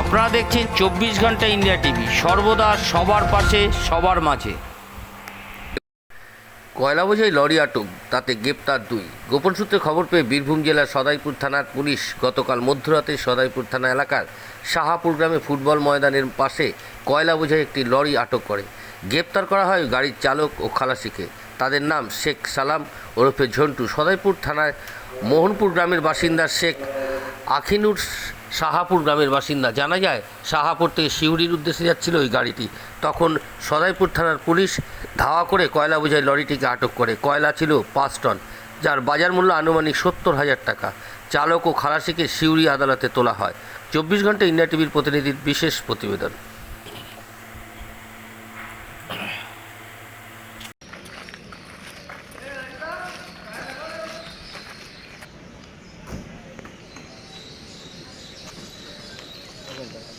আপনারা দেখছেন চব্বিশ ঘণ্টা ইন্ডিয়া টিভি। সর্বদা সবার পাশে, সবার মাঝে। কয়লা বোঝাই লরি আটক, তাতে গ্রেপ্তার দুই। গোপন সূত্রে খবর পেয়ে বীরভূম জেলার সদাইপুর থানার পুলিশ গতকাল মধ্যরাতে সদাইপুর থানা এলাকার শাহাপুর গ্রামে ফুটবল ময়দানের পাশে কয়লা বোঝাই একটি লরি আটক করে। গ্রেপ্তার করা হয় গাড়ির চালক ও খালাসিকে। তাদের নাম শেখ সালাম ওরফে ঝন্টু। সদাইপুর থানায় মোহনপুর গ্রামের বাসিন্দা শেখ আখিনুর শাহাপুর গ্রামের বাসিন্দা। জানা যায়, শাহাপুর থেকে শিউরির উদ্দেশ্যে যাচ্ছিল ওই গাড়িটি। তখন সদাইপুর থানার পুলিশ ধাওয়া করে কয়লা বোঝাই লরিটিকে আটক করে। কয়লা ছিল পাঁচ টন, যার বাজার মূল্য আনুমানিক সত্তর হাজার টাকা। চালক ও খালাসিকে শিউরি আদালতে তোলা হয়। চব্বিশ ঘণ্টা ইন্ডিয়া টিভির প্রতিনিধির বিশেষ প্রতিবেদন। Yes.